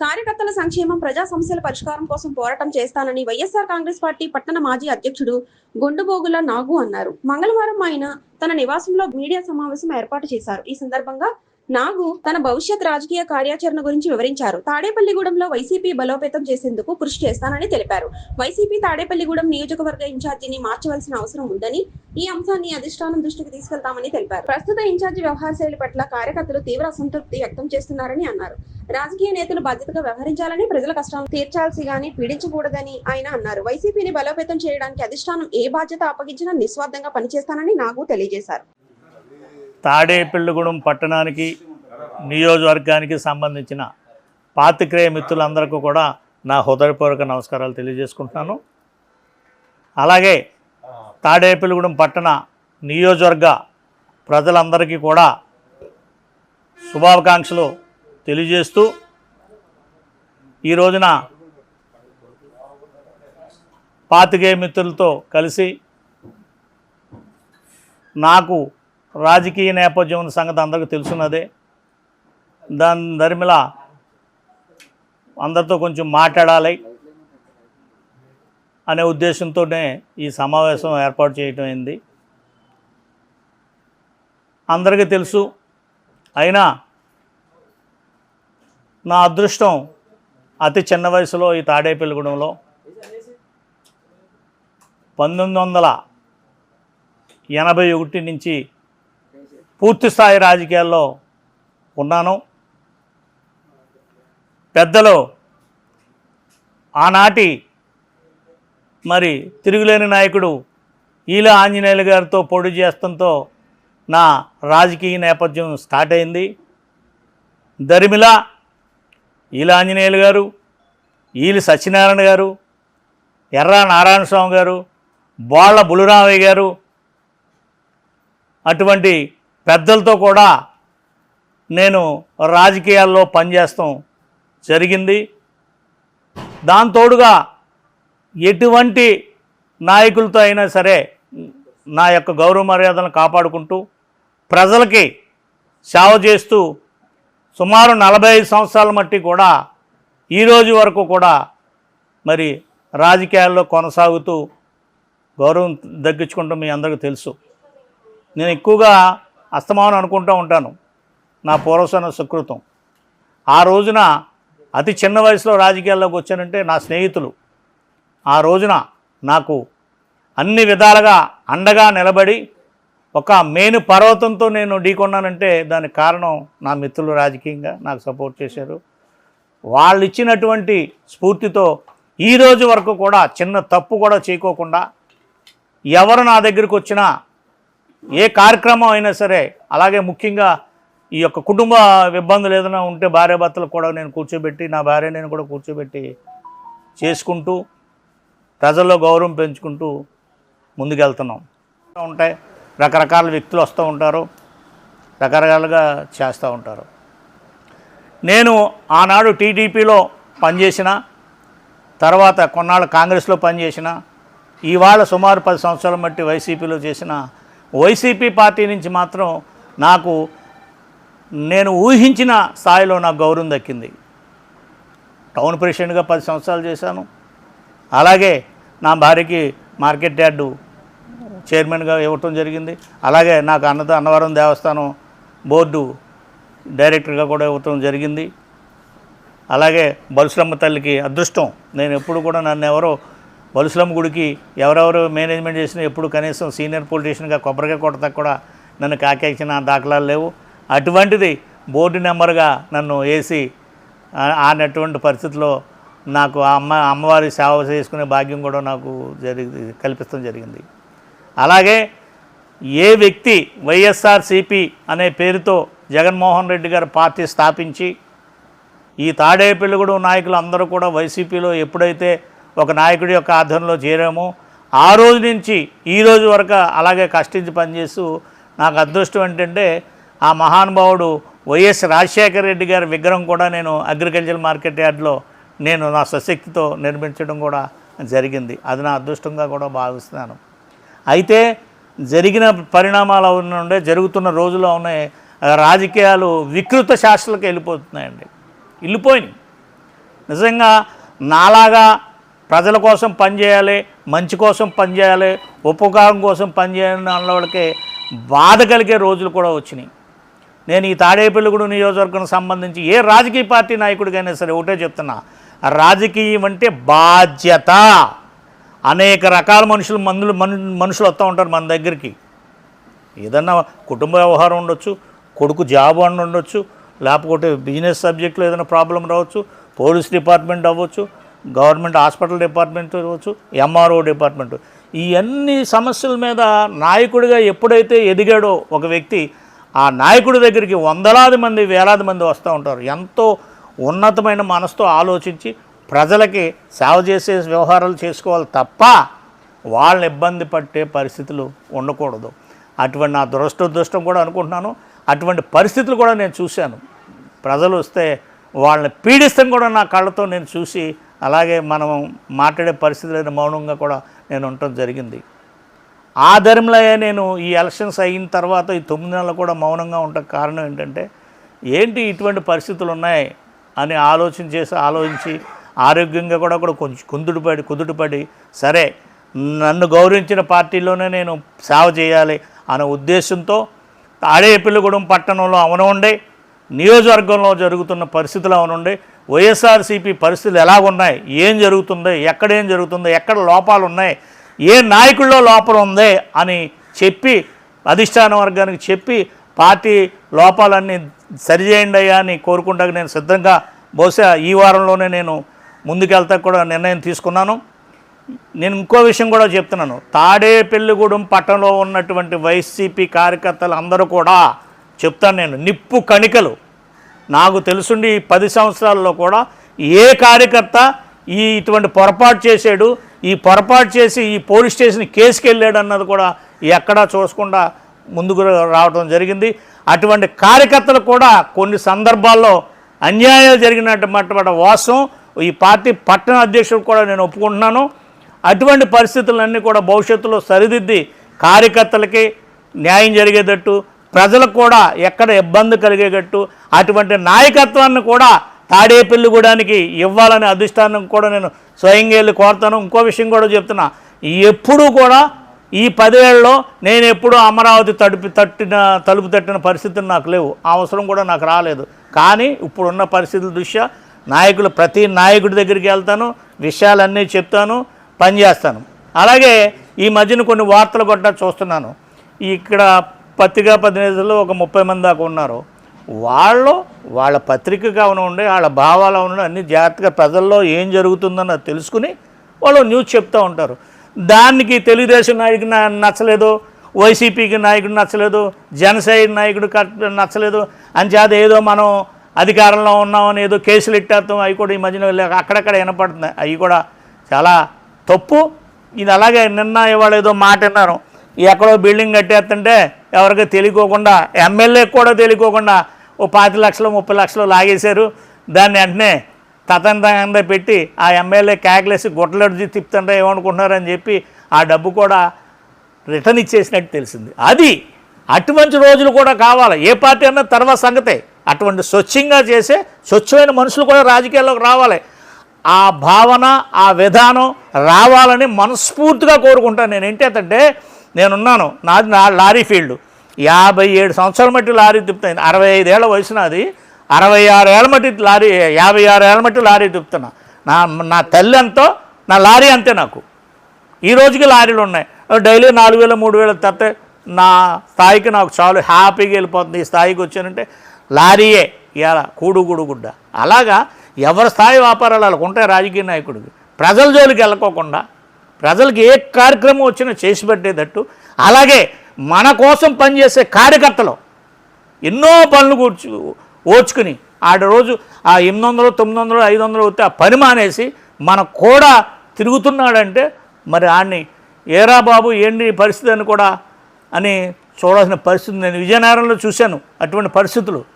కార్యకర్తల సంక్షేమం ప్రజా సమస్యల పరిష్కారం కోసం పోరాటం చేస్తానని వైఎస్ఆర్ కాంగ్రెస్ పార్టీ పట్టణ మాజీ అధ్యక్షుడు గుండుబోగుల నాగు అన్నారు. మంగళవారం ఆయన తన నివాసంలో మీడియా సమావేశం ఏర్పాటు చేశారు. ఈ సందర్భంగా నాగు తన భవిష్యత్ రాజకీయ కార్యాచరణ గురించి వివరించారు. తాడేపల్లిగూడెంలో వైసీపీ బలోపేతం చేసేందుకు కృషి చేస్తానని తెలిపారు. వైసీపీ తాడేపల్లిగూడెం నియోజకవర్గ ఇన్ఛార్జిని మార్చవలసిన అవసరం ఉందని ఈ అంశాన్ని అధిష్టానం దృష్టికి తీసుకెళ్తామని తెలిపారు. ప్రస్తుత ఇన్ఛార్జి వ్యవహార శైలి పట్ల కార్యకర్తలు తీవ్ర అసంతృప్తి వ్యక్తం చేస్తున్నారని అన్నారు. రాజకీయ నేతలు బాధ్యతగా వ్యవహరించాలని ప్రజల కష్టాలను తీర్చాల్సి గాని పీడించకూడదని ఆయన అన్నారు. వైసీపీని బలోపేతం చేయడానికి అధిష్టానం ఏ బాధ్యత అప్పగించినా నిస్వార్థంగా పనిచేస్తానని నాగు తెలియజేశారు. తాడేపల్లిగూడెం పట్టణానికి నియోజకవర్గానికి సంబంధించిన పాతిక్రేయ మిత్రులందరికీ కూడా నా హృదయపూర్వక నమస్కారాలు తెలియజేసుకుంటున్నాను. అలాగే తాడేపల్లిగూడెం పట్టణ నియోజకవర్గ ప్రజలందరికీ కూడా శుభాకాంక్షలు తెలియజేస్తూ ఈ రోజున పాతికేయ మిత్రులతో కలిసి నాకు రాజకీయ నేపథ్యం ఉన్న సంగతి అందరికీ తెలుసున్నదే. దాని దరిమిల అందరితో కొంచెం మాట్లాడాలి అనే ఉద్దేశంతోనే ఈ సమావేశం ఏర్పాటు చేయటం అయింది. అందరికీ తెలుసు అయినా నా అదృష్టం అతి చిన్న వయసులో ఈ తాడేపల్లిగూడెంలో పంతొమ్మిది వందల ఎనభై ఒకటి నుంచి పూర్తి స్థాయి రాజకీయాల్లో ఉన్నాను. పెద్దలు ఆనాటి మరి తిరుగులేని నాయకుడు ఈల ఆంజనేయులు గారితో పొడి చేస్తంతో నా రాజకీయ నేపథ్యం స్టార్ట్ అయింది. దరిమిల ఈల ఆంజనేయులు గారు ఈలి సత్యనారాయణ గారు ఎర్రా నారాయణ స్వామి గారు బోళ్ళ బులురామయ్య గారు అటువంటి పెద్దలతో కూడా నేను రాజకీయాల్లో పనిచేస్తాం జరిగింది. దాంతోడుగా ఎటువంటి నాయకులతో అయినా సరే నా యొక్క గౌరవ మర్యాదలను కాపాడుకుంటూ ప్రజలకి సేవ చేస్తూ సుమారు నలభై ఐదు సంవత్సరాల మట్టి కూడా ఈ రోజు వరకు కూడా మరి రాజకీయాల్లో కొనసాగుతూ గౌరవం దగ్గించుకుంటూ మీ అందరికీ తెలుసు. నేను ఎక్కువగా అస్తమానం అనుకుంటూ ఉంటాను. నా పూర్వసన సుకృతం. ఆ రోజున అతి చిన్న వయసులో రాజకీయాల్లోకి వచ్చానంటే నా స్నేహితులు. ఆ రోజున నాకు అన్ని విధాలుగా అండగా నిలబడి ఒక మేను పర్వతంతో నేను ఢీకొన్నానంటే దానికి కారణం నా మిత్రులు రాజకీయంగా నాకు సపోర్ట్ చేశారు. వాళ్ళు ఇచ్చినటువంటి స్ఫూర్తితో ఈ రోజు వరకు కూడా చిన్న తప్పు కూడా చేయకోకుండా ఎవరు నా దగ్గరికి వచ్చినా ఏ కార్యక్రమం అయినా సరే అలాగే ముఖ్యంగా ఈ యొక్క కుటుంబ ఇబ్బందులు ఏదైనా ఉంటే భార్య భర్తలు కూడా నేను కూర్చోబెట్టి నా భార్య నేను కూడా కూర్చోబెట్టి చేసుకుంటూ ప్రజల్లో గౌరవం పెంచుకుంటూ ముందుకెళ్తున్నాం. ఉంటాయి. రకరకాల వ్యక్తులు వస్తూ ఉంటారు. రకరకాలుగా చేస్తూ ఉంటారు. నేను ఆనాడు టీడీపీలో పనిచేసిన తర్వాత కొన్నాళ్ళు కాంగ్రెస్లో పనిచేసిన ఇవాళ సుమారు పది సంవత్సరాల మట్టి వైసీపీలో చేసిన వైసీపీ పార్టీ నుంచి మాత్రం నాకు నేను ఊహించిన స్థాయిలో నాకు గౌరవం దక్కింది. టౌన్ ప్రెసిడెంట్గా పది సంవత్సరాలు చేశాను. అలాగే నా భార్యకి మార్కెట్ యార్డు చైర్మన్గా ఇవ్వటం జరిగింది. అలాగే నాకు అన్నద అన్నవరం దేవస్థానం బోర్డు డైరెక్టర్గా కూడా ఇవ్వటం జరిగింది. అలాగే బలుసులమ్మ తల్లికి అదృష్టం. నేను ఎప్పుడు కూడా నన్ను ఎవరో బలుసులమ్మ గుడికి ఎవరెవరు మేనేజ్మెంట్ చేసినా ఎప్పుడు కనీసం సీనియర్ పొలిటీషియన్గా కొబ్బరికాయ కొడతా కూడా నన్ను కాకేసిన దాఖలాలు లేవు. అటువంటిది బోర్డు నెంబర్గా నన్ను వేసి ఆ- ఆనటువంటి పరిస్థితిలో నాకు ఆ అమ్మ అమ్మవారి సేవ చేసుకునే భాగ్యం కూడా నాకు జరి కల్పిస్తాం జరిగింది. అలాగే ఏ వ్యక్తి వైఎస్ఆర్సిపి అనే పేరుతో జగన్మోహన్ రెడ్డి గారు పార్టీ స్థాపించి ఈ తాడేపల్లిగూడెం నాయకులు అందరూ కూడా వైసీపీలో ఎప్పుడైతే ఒక నాయకుడి యొక్క ఆధ్వర్యంలో చేరాము. ఆ రోజు నుంచి ఈ రోజు వరకు అలాగే కష్టించి పనిచేస్తూ నాకు అదృష్టం ఏంటంటే ఆ మహానుభావుడు వైఎస్ రాజశేఖర రెడ్డి గారి విగ్రహం కూడా నేను అగ్రికల్చర్ మార్కెట్ యార్డ్లో నేను నా సశక్తితో నిర్మించడం కూడా జరిగింది. అది నా అదృష్టంగా కూడా భావిస్తున్నాను. అయితే జరిగిన పరిణామాలు నుండే జరుగుతున్న రోజుల్లో ఉన్నాయి రాజకీయాలు వికృత శాస్త్రలకు వెళ్ళిపోతున్నాయండి. వెళ్ళిపోయినాయి. నిజంగా నాలాగా ప్రజల కోసం పనిచేయాలి మంచి కోసం పనిచేయాలి ఉపకారం కోసం పనిచేయాలని అన్న వాళ్ళకి బాధ కలిగే రోజులు కూడా వచ్చినాయి. నేను ఈ తాడేపల్లిగూడు నియోజకవర్గానికి సంబంధించి ఏ రాజకీయ పార్టీ నాయకుడికైనా సరే ఒకటే చెప్తున్నా రాజకీయం అంటే బాధ్యత. అనేక రకాల మనుషులు మందులు మనుషులు వస్తూ ఉంటారు మన దగ్గరికి. ఏదన్నా కుటుంబ వ్యవహారం ఉండొచ్చు కొడుకు జాబ్ అని ఉండొచ్చు లేకపోతే బిజినెస్ సబ్జెక్ట్లో ఏదైనా ప్రాబ్లం రావచ్చు పోలీస్ డిపార్ట్మెంట్ అవ్వచ్చు గవర్నమెంట్ హాస్పిటల్ డిపార్ట్మెంట్ ఇవ్వచ్చు ఎంఆర్ఓ డిపార్ట్మెంట్. ఈ అన్ని సమస్యల మీద నాయకుడిగా ఎప్పుడైతే ఎదిగాడో ఒక వ్యక్తి ఆ నాయకుడి దగ్గరికి వందలాది మంది వేలాది మంది వస్తూ ఉంటారు. ఎంతో ఉన్నతమైన మనసుతో ఆలోచించి ప్రజలకి సేవ చేసే వ్యవహారాలు చేసుకోవాలి తప్ప వాళ్ళని ఇబ్బంది పట్టే పరిస్థితులు ఉండకూడదు. అటువంటి నా దురదృష్టం కూడా అనుకుంటున్నాను. అటువంటి పరిస్థితులు కూడా నేను చూశాను. ప్రజలు వస్తే వాళ్ళని పీడిస్తాం కూడా నా కళ్ళతో నేను చూసి అలాగే మనం మాట్లాడే పరిస్థితులైన మౌనంగా కూడా నేను ఉండటం జరిగింది. ఆ ధర్మంలో నేను ఈ ఎలక్షన్స్ అయిన తర్వాత ఈ తొమ్మిది నెలలు కూడా మౌనంగా ఉండటం కారణం ఏంటంటే ఏంటి ఇటువంటి పరిస్థితులు ఉన్నాయి అని ఆలోచన చేసి ఆలోచించి ఆరోగ్యంగా కూడా కూడా కొంచెం కుదుటపడి కుదుటపడి సరే నన్ను గౌరవించిన పార్టీలోనే నేను సేవ చేయాలి అనే ఉద్దేశంతో తాడేపల్లిగూడెం పట్టణంలో అవనుండే నియోజకవర్గంలో జరుగుతున్న పరిస్థితులు అవనుండే వైఎస్ఆర్సీపీ పరిస్థితులు ఎలాగున్నాయి? ఏం జరుగుతుంది? ఎక్కడ ఏం జరుగుతుంది? ఎక్కడ లోపాలు ఉన్నాయి ఏ నాయకుల్లో లోపం ఉంది అని చెప్పి అధిష్టాన వర్గానికి చెప్పి పార్టీ లోపాలన్నీ సరిచేయండి అయ్యా అని కోరుకుంటా నేను సిద్ధంగా బహుశా ఈ వారంలోనే నేను ముందుకెళ్తా కూడా నిర్ణయం తీసుకున్నాను. నేను ఇంకో విషయం కూడా చెప్తున్నాను. తాడేపల్లిగూడెం పట్టణంలో ఉన్నటువంటి వైసీపీ కార్యకర్తలు అందరూ కూడా చెప్తాను నేను నిప్పు కణికలు. నాకు తెలుసుండి ఈ పది సంవత్సరాల్లో కూడా ఏ కార్యకర్త ఈ ఇటువంటి పొరపాటు చేశాడు ఈ పొరపాటు చేసి ఈ పోలీస్ స్టేషన్ కేసుకి వెళ్ళాడు అన్నది కూడా ఎక్కడా చూసకుండా ముందుకు రావడం జరిగింది. అటువంటి కార్యకర్తలు కూడా కొన్ని సందర్భాల్లో అన్యాయాలు జరిగినటువంటి వాసం ఈ పార్టీ పట్టణ అధ్యక్షుడు కూడా నేను ఒప్పుకుంటున్నాను. అటువంటి పరిస్థితులన్నీ కూడా భవిష్యత్తులో సరిదిద్ది కార్యకర్తలకి న్యాయం జరిగేటట్టు ప్రజలకు కూడా ఎక్కడ ఇబ్బంది కలిగేటట్టు అటువంటి నాయకత్వాన్ని కూడా తాడేపల్లిగూడానికి ఇవ్వాలనే అధిష్టానం కూడా నేను స్వయంగా వెళ్ళి కోరుతాను. ఇంకో విషయం కూడా చెప్తున్నా. ఎప్పుడూ కూడా ఈ పదేళ్ళలో నేను ఎప్పుడూ అమరావతి తడుపు తట్టిన తలుపు తట్టిన పరిస్థితులు నాకు లేవు. అవసరం కూడా నాకు రాలేదు. కానీ ఇప్పుడున్న పరిస్థితుల దృష్ట్యా నాయకులు ప్రతి నాయకుడి దగ్గరికి వెళ్తాను విషయాలన్నీ చెప్తాను పనిచేస్తాను. అలాగే ఈ మధ్యన కొన్ని వార్తలు కూడా చూస్తున్నాను. ఇక్కడ పత్రికా ప్రతినిధులు ఒక ముప్పై మంది దాకా ఉన్నారు. వాళ్ళు వాళ్ళ పత్రిక అవును ఉండే వాళ్ళ భావాలు అవును అన్ని జాగ్రత్తగా ప్రజల్లో ఏం జరుగుతుందన్నది తెలుసుకుని వాళ్ళు న్యూస్ చెప్తూ ఉంటారు. దానికి తెలుగుదేశం నాయకుడు నచ్చలేదు వైసీపీకి నాయకుడు నచ్చలేదు జనసేన నాయకుడు కట్- నచ్చలేదు అని ఏదో మనం అధికారంలో ఉన్నామని ఏదో కేసులు ఇట్టేస్తాం అవి కూడా ఈ మధ్యన అక్కడక్కడ వినపడుతున్నాయి. అవి కూడా చాలా తప్పు. ఇది అలాగే నిన్న ఇవాళ ఏదో మాట విన్నారు ఎక్కడో బిల్డింగ్ కట్టేస్తుంటే ఎవరికి తెలియకోకుండా ఎమ్మెల్యే కూడా తెలియకోకుండా ఓ పాతి లక్షలు ముప్పై లక్షలు లాగేశారు. దాన్ని వెంటనే తతంతంగా పెట్టి ఆ ఎమ్మెల్యే క్యాక్లేసి గుట్టలెడ్చి తిప్పుతుంటే ఏమనుకుంటున్నారని చెప్పి ఆ డబ్బు కూడా రిటర్న్ ఇచ్చేసినట్టు తెలిసింది. అది అటువంటి రోజులు కూడా కావాలి. ఏ పార్టీ అన్నా తర్వాత సంగతే. అటువంటి స్వచ్ఛంగా చేసే స్వచ్ఛమైన మనుషులు కూడా రాజకీయాల్లోకి రావాలి. ఆ భావన ఆ విధానం రావాలని మనస్ఫూర్తిగా కోరుకుంటాను. నేను ఏంటంటే నేనున్నాను. నాది నా లారీ ఫీల్డ్. యాభై ఏడు సంవత్సరాల మట్టి లారీ తిప్పుతాను. అరవై ఐదేళ్ళ వయసు నాది. అరవై ఆరు మట్టి లారీ యాభై ఆరు మట్టి లారీ తిప్పుతున్నా. నా నా తల్లి ఎంతో నా లారీ అంతే నాకు. ఈ రోజుకి లారీలు ఉన్నాయి. డైలీ నాలుగు వేల మూడు వేలు తప్పితే నా స్థాయికి నాకు చాలు. హ్యాపీగా వెళ్ళిపోతుంది. ఈ స్థాయికి వచ్చానంటే లారీయే. ఇలా కూడుగుడుగుడ్డ గుడ్డ. అలాగా ఎవరి స్థాయి వ్యాపారాలు వాళ్ళకు ఉంటాయి రాజకీయ నాయకుడికి. ప్రజల జోలికి వెళ్ళకోకుండా ప్రజలకు ఏ కార్యక్రమం వచ్చినా చేసి పెట్టేటట్టు. అలాగే మన కోసం పనిచేసే కార్యకర్తలు ఎన్నో పనులు కూర్చు ఓచుకుని ఆడ రోజు ఆ ఎనిమిది వందలు తొమ్మిది వందలు ఐదు వందలు వస్తే ఆ పని మానేసి మన కూడా తిరుగుతున్నాడంటే మరి ఆడిని ఏరా బాబు ఏంటి పరిస్థితి అని కూడా అని చూడాల్సిన పరిస్థితి నేను విజయనగరంలో చూశాను అటువంటి పరిస్థితులు.